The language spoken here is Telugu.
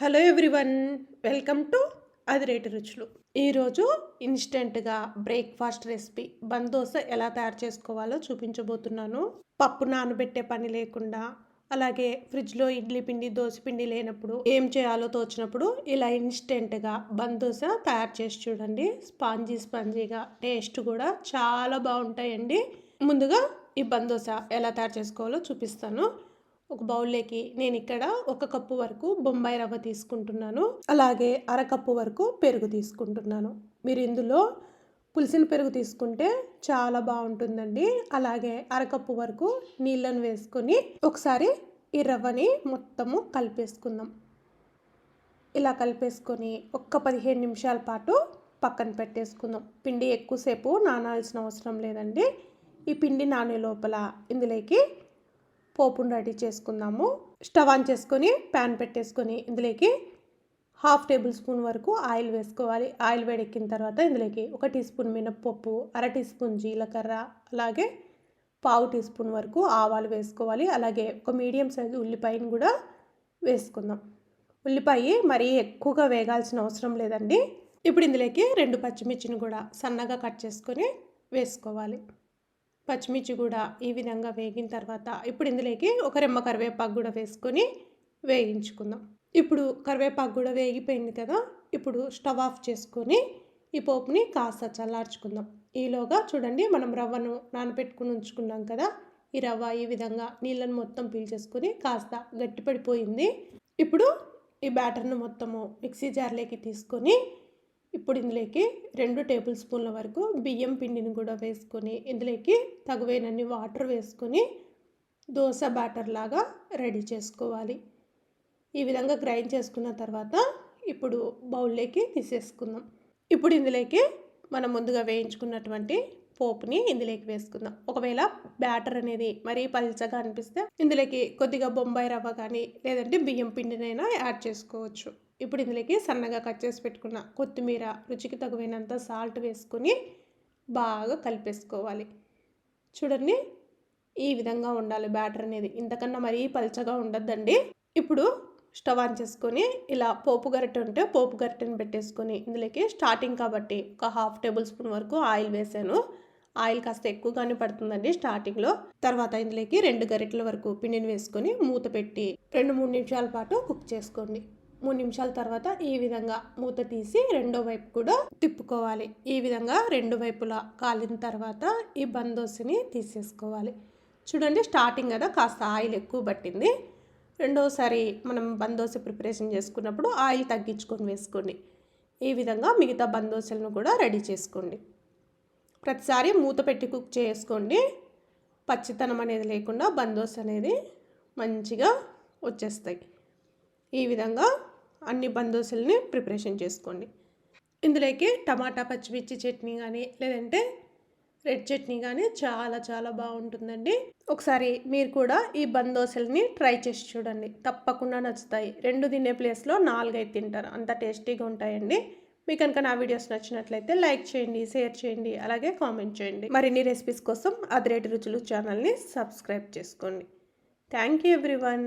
Hello everyone welcome to Adireti Ruchulu. ఈరోజు ఇన్స్టెంట్గా బ్రేక్ఫాస్ట్ రెసిపీ బందోస ఎలా తయారు చేసుకోవాలో చూపించబోతున్నాను. పప్పు నానబెట్టే పని లేకుండా అలాగే ఫ్రిడ్జ్లో ఇడ్లీ పిండి దోశ పిండి లేనప్పుడు ఏం చేయాలో తోచినప్పుడు ఇలా ఇన్స్టెంట్గా బందోస తయారు చేసి చూడండి. స్పాంజీ స్పాంజీగా టేస్ట్ కూడా చాలా బాగుంటాయండి. ముందుగా ఈ బందోస ఎలా తయారు చేసుకోవాలో చూపిస్తాను. ఒక బౌల్లోకి నేను ఇక్కడ ఒక కప్పు వరకు బొంబాయి రవ్వ తీసుకుంటున్నాను. అలాగే అరకప్పు వరకు పెరుగు తీసుకుంటున్నాను. మీరు ఇందులో పులిసిన పెరుగు తీసుకుంటే చాలా బాగుంటుందండి. అలాగే అరకప్పు వరకు నీళ్ళను వేసుకొని ఒకసారి ఈ రవ్వని మొత్తము కలిపేసుకుందాం. ఇలా కలిపేసుకొని ఒక్క పదిహేను నిమిషాల పాటు పక్కన పెట్టేసుకుందాం. పిండి ఎక్కువసేపు నానాల్సిన అవసరం లేదండి. ఈ పిండి నానే లోపల ఇందులోకి పోపును రెడీ చేసుకుందాము. స్టవ్ ఆన్ చేసుకొని ప్యాన్ పెట్టేసుకొని ఇందులోకి హాఫ్ టేబుల్ స్పూన్ వరకు ఆయిల్ వేసుకోవాలి. ఆయిల్ వేడెక్కిన తర్వాత ఇందులోకి ఒక టీ స్పూన్ మినప్పప్పు అర టీ స్పూన్ జీలకర్ర అలాగే పావు టీ స్పూన్ వరకు ఆవాలు వేసుకోవాలి. అలాగే ఒక మీడియం సైజు ఉల్లిపాయను కూడా వేసుకుందాం. ఉల్లిపాయ మరీ ఎక్కువగా వేగాల్సిన అవసరం లేదండి. ఇప్పుడు ఇందులోకి రెండు పచ్చిమిర్చిని కూడా సన్నగా కట్ చేసుకొని వేసుకోవాలి. పచ్చిమిర్చి కూడా ఈ విధంగా వేగిన తర్వాత ఇప్పుడు ఇందులోకి ఒక రెమ్మ కరివేపాకు కూడా వేసుకొని వేయించుకుందాం. ఇప్పుడు కరివేపాకు కూడా వేగిపోయింది కదా ఇప్పుడు స్టవ్ ఆఫ్ చేసుకొని ఈ పోపుని కాస్త చల్లార్చుకుందాం. ఈలోగా చూడండి మనం రవ్వను నానబెట్టుకుని ఉంచుకున్నాం కదా ఈ రవ్వ ఈ విధంగా నీళ్ళను మొత్తం పీల్చేసుకొని కాస్త గట్టిపడిపోయింది. ఇప్పుడు ఈ బ్యాటర్ను మొత్తము మిక్సీ జార్లోకి తీసుకొని ఇప్పుడు ఇందులోకి రెండు టేబుల్ స్పూన్ల వరకు బియ్యం పిండిని కూడా వేసుకొని ఇందులోకి తగువైనన్ని వాటర్ వేసుకొని దోశ బ్యాటర్ లాగా రెడీ చేసుకోవాలి. ఈ విధంగా గ్రైండ్ చేసుకున్న తర్వాత ఇప్పుడు బౌల్లోకి తీసేసుకుందాం. ఇప్పుడు ఇందులోకి మనం ముందుగా వేయించుకున్నటువంటి పోపుని ఇందులోకి వేసుకుందాం. ఒకవేళ బ్యాటర్ అనేది మరీ పల్చగా అనిపిస్తే ఇందులోకి కొద్దిగా బొంబాయి రవ్వ కానీ లేదంటే బియ్యం పిండినైనా యాడ్ చేసుకోవచ్చు. ఇప్పుడు ఇందులోకి సన్నగా కట్ చేసి పెట్టుకున్న కొత్తిమీర రుచికి తగువైనంత సాల్ట్ వేసుకొని బాగా కలిపేసుకోవాలి. చూడండి ఈ విధంగా ఉండాలి బ్యాటర్ అనేది. ఇంతకన్నా మరీ పలచగా ఉండద్దండి. ఇప్పుడు స్టవ్ ఆన్ చేసుకొని ఇలా పోపు గరిటె ఉంటే పోపు గరిటెని పెట్టేసుకొని ఇందులోకి స్టార్టింగ్ కాబట్టి ఒక హాఫ్ టేబుల్ స్పూన్ వరకు ఆయిల్ వేసాను. ఆయిల్ కాస్త ఎక్కువగానే పడుతుందండి స్టార్టింగ్లో. తర్వాత ఇందులోకి రెండు గరిటెల వరకు పిండిని వేసుకొని మూత పెట్టి రెండు మూడు నిమిషాల పాటు కుక్ చేసుకోండి. మూడు నిమిషాల తర్వాత ఈ విధంగా మూత తీసి రెండో వైపు కూడా తిప్పుకోవాలి. ఈ విధంగా రెండు వైపులా కాలిన తర్వాత ఈ బందోసిని తీసేసుకోవాలి. చూడండి స్టార్టింగ్ కదా కాస్త ఆయిల్ ఎక్కువ పట్టింది. రెండోసారి మనం బందోస ప్రిపరేషన్ చేసుకున్నప్పుడు ఆయిల్ తగ్గించుకొని వేసుకోండి. ఈ విధంగా మిగతా బందోసలను కూడా రెడీ చేసుకోండి. ప్రతిసారి మూత పెట్టి కుక్ చేసుకోండి. పచ్చితనం అనేది లేకుండా బందోస్ అనేది మంచిగా వచ్చేస్తాయి. ఈ విధంగా అన్ని బందోసుల్ని ప్రిపరేషన్ చేసుకోండి. ఇందులోకి టమాటా పచ్చిమిర్చి చట్నీ కానీ లేదంటే రెడ్ చట్నీ కానీ చాలా చాలా బాగుంటుందండి. ఒకసారి మీరు కూడా ఈ బందోసల్ని ట్రై చేసి చూడండి. తప్పకుండా నచ్చుతాయి. రెండు తినే ప్లేస్లో నాలుగైదు తింటారు. అంత టేస్టీగా ఉంటాయండి. మీకు కనుక నా వీడియోస్ నచ్చినట్లయితే లైక్ చేయండి షేర్ చేయండి అలాగే కామెంట్ చేయండి. మరిన్ని రెసిపీస్ కోసం అదిరేటి రుచులు ఛానల్ని సబ్స్క్రైబ్ చేసుకోండి. Thank you everyone.